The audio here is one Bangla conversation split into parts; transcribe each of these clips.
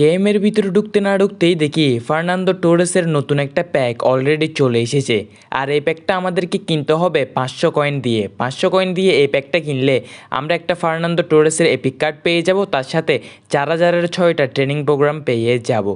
গেমের ভিতরে ঢুকতে না ঢুকতেই দেখি ফার্নান্দো টোরেসের নতুন একটা প্যাক অলরেডি চলে এসেছে। আর এই প্যাকটা আমাদেরকে কিনতে হবে পাঁচশো কয়েন দিয়ে। পাঁচশো কয়েন দিয়ে এই প্যাকটা কিনলে আমরা একটা ফার্নান্দো টোরেসের এপিক কার্ড পেয়ে যাব, তার সাথে চার হাজারের ছয়টা ট্রেনিং প্রোগ্রাম পেয়ে যাব।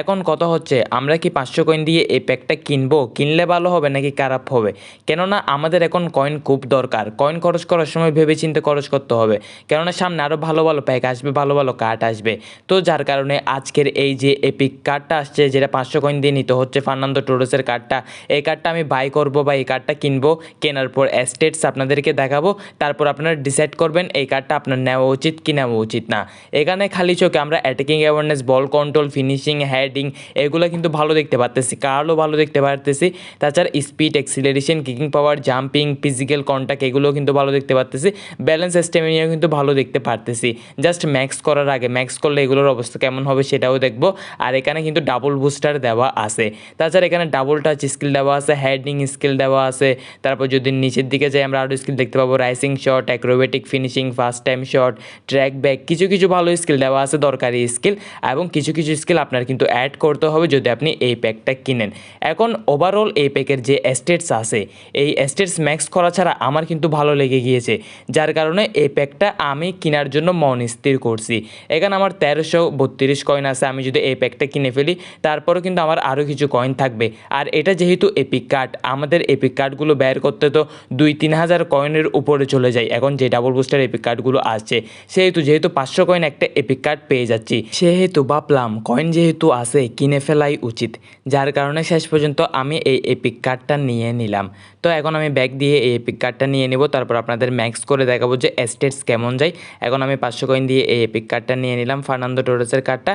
এখন কথা হচ্ছে, আমরা কি পাঁচশো কয়েন দিয়ে এই প্যাকটা কিনবো? কিনলে ভালো হবে নাকি খারাপ হবে? কেননা আমাদের এখন কয়েন খুব দরকার। কয়েন খরচ করার সময় ভেবে চিন্তে খরচ করতে হবে। কেননা সামনে আরও ভালো ভালো প্যাক আসবে, ভালো ভালো কার্ড আসবে। তো যার কারণে আজকের এই যে এপিক কার্ডটা আসছে, যেটা পাঁচশো কয়েন দিয়ে নিতে হচ্ছে ফার্নান্দো টোরসের কার্ডটা এই কার্ডটা আমি বাই করব বা এই কার্ডটা কিনবো, কেনার পর অ্যাস্টেটস আপনাদেরকে দেখাবো, তারপর আপনারা ডিসাইড করবেন এই কার্ডটা আপনার নেওয়া উচিত কি নেওয়া উচিত না। এখানে খালি চোখে আমরা attacking awareness ball control finishing heading এগুলো কিন্তু ভালো দেখতে পারতেছি কার্লও ভালো দেখতে পারতেছি, তাছাড়া speed acceleration kicking power jumping physical contact এগুলো কিন্তু ভালো দেখতে পারতেছি ব্যালেন্স স্টেমিনিয়াও কিন্তু ভালো দেখতে পারতেছি। জাস্ট ম্যাক্স করার আগে ম্যাক্স করলে এগুলোর অবস্থা কেমন হবে? সেটাও দেখব। আর এখানে কিন্তু ডাবল বুস্টার দেওয়া আছে। তাছাড়া এখানে ডাবল টাচ স্কিল দেওয়া আছে হেডিং স্কিল দেওয়া আছে। তারপর যদি নিচের দিকে যাই, আমরা আরও স্কিল দেখতে পাবো। Rising shot acrobatic finishing first time shot track back কিছু কিছু ভালো স্কিল দেওয়া আছে, দরকারি স্কিল এবং কিছু কিছু স্কিল আপনার কিন্তু অ্যাড করতে হবে যদি আপনি এই প্যাকটা কিনেন। এখন ওভারঅল এই প্যাকের যে এস্টেটস আছে, এই এস্টেটস ম্যাক্স করা ছাড়া আমার কিন্তু ভালো লেগে গিয়েছে। যার কারণে এই প্যাকটা আমি কেনার জন্য মন স্থির করছি। এখানে আমার তেরোশো বত্রিশ কয়েন আছে, আমি যদি এই প্যাকটা কিনে ফেলি, তারপরও কিন্তু আমার আরও কিছু কয়েন থাকবে। আর এটা যেহেতু এপিক কার্ড আমাদের এপিক কার্ডগুলো বের করতে তো দুই তিন হাজার কয়েনের উপরে চলে যায়। এখন যে ডাবল বুস্টার এপিক কার্ডগুলো আসছে, সেহেতু যেহেতু পাঁচশো কয়েন একটা এপিক কার্ড পেয়ে যাচ্ছি। সেহেতু ভাবলাম কয়েন যেহেতু আছে, কিনে ফেলাই উচিত। যার কারণে শেষ পর্যন্ত আমি এই এপিক কার্ডটা নিয়ে নিলাম। তো এখন আমি ব্যাগ দিয়ে এই এপিক কার্ডটা নিয়ে নেব। তারপর আপনাদের ম্যাক্স করে দেখাবো যে এস্টেটস কেমন যায়। এখন আমি পাঁচশো কয়েন দিয়ে এই এপিক কার্ডটা নিয়ে নিলাম, ফার্নান্দো টোরেসের কার্ডটা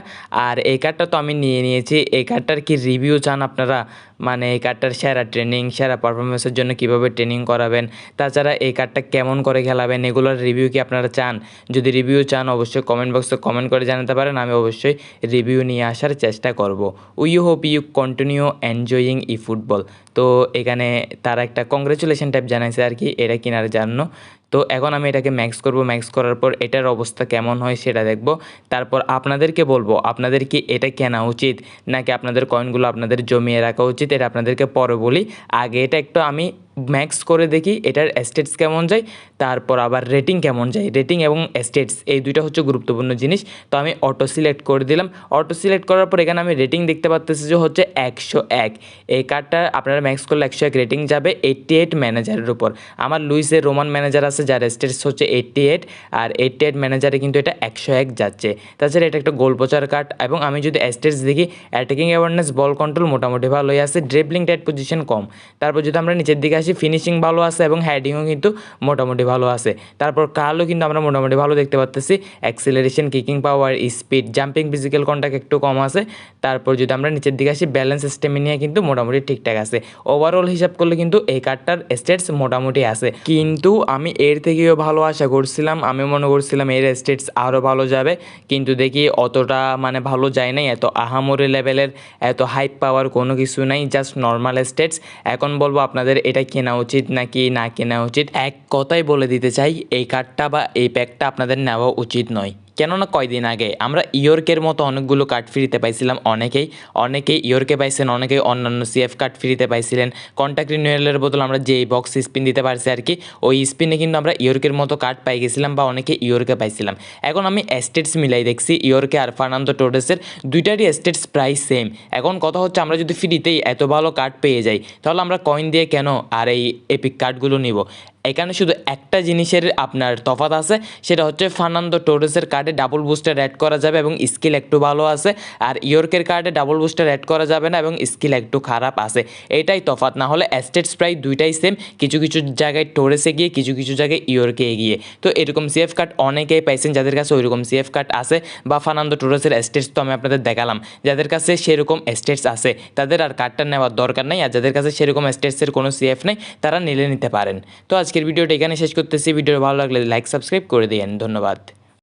আর এই কার্ডটা তো আমি নিয়ে নিয়েছি। এই কার্ডটার কি রিভিউ চান আপনারা? মানে এই কার্ডটার সেরা ট্রেনিং সেরা পারফরমেন্সের জন্য কীভাবে ট্রেনিং করাবেন? তাছাড়া এই কার্ডটা কেমন করে খেলাবেন? এগুলোর রিভিউ কি আপনারা চান? যদি রিভিউ চান, অবশ্যই কমেন্ট বক্সে কমেন্ট করে জানাতে পারেন। আমি অবশ্যই রিভিউ নিয়ে আসার চেষ্টা করব। We hope you continue enjoying eFootball তো এখানে তারা একটা কংগ্রেচুলেশন টাইপ জানাইছে আর কি এটা কেনার জন্য। তো এখন আমি এটাকে ম্যাক্স করব ম্যাক্স করার পর এটার অবস্থা কেমন হয় সেটা দেখব। তারপর আপনাদেরকে বলব, আপনাদের কি এটা কেনা উচিত? নাকি আপনাদের কয়েনগুলো আপনাদের জমিয়ে রাখা উচিত? এটা আপনাদেরকে পরে বলি। আগে এটা একটু আমি ম্যাক্স করে দেখি, এটার এস্টেটস কেমন যায়, তারপর আবার রেটিং কেমন যায়। রেটিং এবং এস্টেটস এই দুইটা হচ্ছে গুরুত্বপূর্ণ জিনিস। তো আমি অটো সিলেক্ট করে দিলাম। অটো সিলেক্ট করার পর এখানে আমি রেটিং দেখতে পাচ্তেছি যে হচ্ছে একশো এক। এই কার্ডটা আপনারা ম্যাক্স করলে একশো এক রেটিং যাবে এইট্টি এইট ম্যানেজারের উপর। আমার লুইসের রোমান ম্যানেজার আছে যার এস্টেটস হচ্ছে এইট্টি এইট আর এইট্টি এইট ম্যানেজারে কিন্তু এটা একশো এক যাচ্ছে। তাছাড়া এটা একটা গোল প্রচার কার্ড এবং আমি যদি এস্টেটস দেখি অ্যাটাকিং অ্যাওয়ারনেস বল কন্ট্রোল মোটামুটি ভালোই আছে ড্রেবলিং টাইট পজিশন কম। তারপর যদি আমরা নিচের দিকে আসি ফিনিশিং ভালো আছে এবং হেডিংও কিন্তু মোটামুটি ভালো আছে। তারপর কালও কিন্তু আমরা মোটামুটি ভালো দেখতে পাচ্তেছি acceleration kicking power speed jumping physical contact একটু কম আছে। তারপর যদি আমরা নিচের দিকে আসি ব্যালেন্স স্টেমিনিয়া কিন্তু মোটামুটি ঠিকঠাক আছে। ওভারঅল হিসাব করলে কিন্তু এই কার্ডটার স্টেটস মোটামুটি আছে। কিন্তু আমি এর থেকেও ভালো আশা করছিলাম, আমি মনে করছিলাম এর স্টেটস আরও ভালো যাবে, কিন্তু দেখি অতটা মানে ভালো যায় নাই, এত আহামরি লেভেলের এত হাইপ পাওয়ার কোনো কিছু নাই জাস্ট নর্মাল স্টেটস এখন বলব আপনাদের এটা কেনা উচিত নাকি না কেনা উচিত। এক কথাই বলে দিতে চাই, এই কার্ডটা বা এই প্যাকটা আপনাদের নেওয়া উচিত নয়। কেননা কয়দিন আগে আমরা ইয়র্কের মতো অনেকগুলো কার্ড ফ্রিতে পাইছিলাম, অনেকেই অনেকেই ইয়র্কে পাইছেন, অনেকেই অন্যান্য সিএফ কার্ড ফ্রিতে পাইছিলেন। কন্ট্যাক্ট রিনিউয়ালের বদল আমরা যে বক্স স্পিন দিতে পারছি আর কি, ওই স্পিনে কিন্তু আমরা ইয়র্কের মতো কার্ড পাই গেছিলাম বা অনেকে ইয়র্কে পাইছিলাম। এখন আমি এস্টেটস মিলাই দেখছি, ইয়র্কে আর ফার্নান্দো টোরেসের দুইটারই এস্টেটস প্রাইস সেম এখন কথা হচ্ছে আমরা যদি ফ্রিতেই এত ভালো কার্ড পেয়ে যাই, তাহলে আমরা কয়েন দিয়ে কেন আর এই এপিক কার্ডগুলো নিব? এখানে শুধু একটা জিনিসের আপনার তফাৎ আছে, সেটা হচ্ছে ফার্নান্দো টোরেসের কার্ডে ডাবল বুস্টার অ্যাড করা যাবে এবং স্কিল একটু ভালো আছে, আর ইয়র্কের কার্ডে ডাবল বুস্টার অ্যাড করা যাবে না এবং স্কিল একটু খারাপ আছে। এটাই তফাৎ, না হলে অ্যাস্টেটস প্রায় দুইটাই সেম কিছু কিছু জায়গায় টোরেসে গিয়ে, কিছু কিছু জায়গায় ইয়র্কে গিয়ে। তো এরকম সিএফ কার্ড অনেকেই পাইছেন যাদের কাছে ওইরকম সিএফ কার্ড আছে, বা ফার্নান্দো টোরেসের অ্যাস্টেটস তো আমি আপনাদের দেখালাম, যাদের কাছে সেরকম অ্যাস্টেটস আছে, তাদের আর কার্ডটা নেওয়ার দরকার নেই, আর যাদের কাছে সেরকম অ্যাস্টেটসের কোনো সিএফ নেই, তারা নিলে নিতে পারেন। তো আজকের ভিডিওটা এখানে শেষ করতেছি। ভিডিও ভালো লাগলে লাইক সাবস্ক্রাইব করে দিন ধন্যবাদ।